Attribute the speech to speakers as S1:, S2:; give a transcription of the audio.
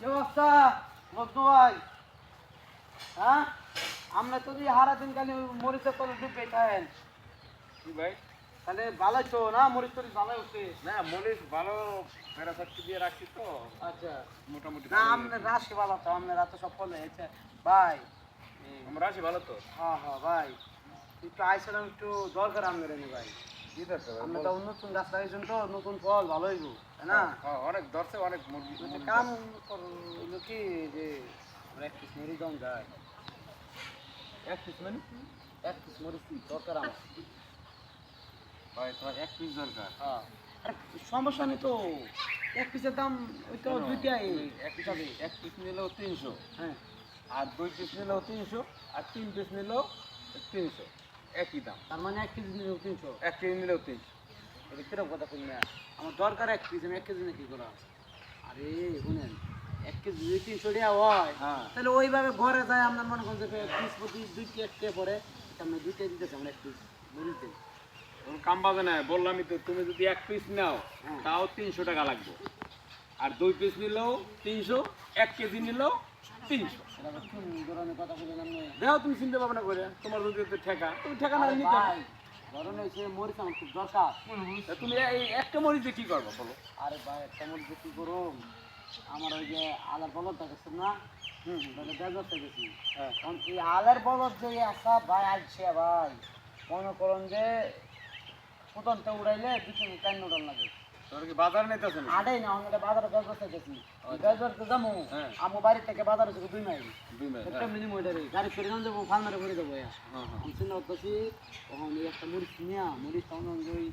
S1: কি অবস্থা? বন্ধু ভাই হ্যাঁ? আমরা তো যে হারা দিন খালি মরিচের তলে ডুবে থাকেন
S2: কি ভাই?
S1: তাহলে ভালো তো না? মরিচ তরিচ ভালো হচ্ছে?
S2: না মরিচ ভালো প্যারাসাক্তি দিয়ে রাখছি তো।
S1: আচ্ছা।
S2: মোটামুটি
S1: না আপনার রাশি ভালো তো আপনার রাতে সব ফল হয়েছে। ভাই।
S2: আমার রাশি ভালো তো।
S1: হ্যাঁ হ্যাঁ ভাই। একটু আইসলাম একটু দরকার আপনার ভাই? আমরা তো নতুন তো নতুন ফল ভালো হইব তাই না?
S2: হ্যাঁ, অনেক অনেক মুরগি।
S1: কাম করল কি যে আমরা এক পিস মরিচ দাম যায়।
S2: এক পিস মানে?
S1: এক পিস মরিচ দরকার আমার?
S2: তোমার এক পিস দরকার।
S1: হ্যাঁ। সমস্যা নেই তো এক পিসের দাম ওই তো দুইটাই।
S2: এক পিস এক পিস নিলেও তিনশো।
S1: হ্যাঁ।
S2: আর দুই পিস নিলেও তিনশো আর তিন পিস নিলেও তিনশো। একই দাম।
S1: তার মানে এক কেজি নিলেও তিনশো।
S2: এক কেজি নিলেও তিনশো।
S1: এটা কীরকম কথা শুনি না আমার দরকার এক পিস আমি এক কেজি না কি করা। আরে শুনেন এক কেজি যদি তিনশো টাকা হয়
S2: হ্যাঁ।
S1: তাহলে ওইভাবে ঘরে যায় আপনার মনে করেন যে পিস প্রতি দুই একটা পরে আমরা দুইটা দিতেছি আমরা এক পিস মরিচ দিই।
S2: কাম বাজে না বললামই তো তুমি যদি এক পিস নাও
S1: হ্যাঁ।
S2: তাও তিনশো টাকা লাগবে। আর দুই পিস নিলেও তিনশো এক কেজি নিলেও
S1: কথা
S2: দেখো তুমি চিন্তা ভাবনা করে তোমার যদি ঠেকা। তুমি ঠেকা না নিতে
S1: ভাই ধরুন মরিচ আমার খুব দরকার।
S2: তুমি এই একটা মরিচে কি করব বলো?
S1: আরে ভাই একটা মরিচ কি করুম আমার ওই যে আলার বলদ দেখেছেন না?
S2: হুম
S1: গেছি।
S2: হ্যাঁ।
S1: কারণ এই আলের বলদ যে আসা ভাই আসছে ভাই। মনে করুন যে ফুটনটা উড়াইলে দুই তিন টাইম উড়ান লাগে।
S2: তোর কি বাজার নিতেছে না
S1: আড়াই না আমি বাজারে গেছি
S2: আচ্ছা।
S1: বেজারতে যাব।
S2: হ্যাঁ।
S1: আমু বাড়ি থেকে বাজার হচ্ছে দুই মাইল।
S2: দুই মাইল
S1: একটা
S2: হ্যাঁ।
S1: মিনিমাম ওইটারে গাড়ি ফেরে না যাব ফাল মারে ঘুরে
S2: হ্যাঁ, হ্যাঁ।
S1: আমি চিন্তা করতেছি তখন একটা মরিচ নিয়া মরিচ তখন ওই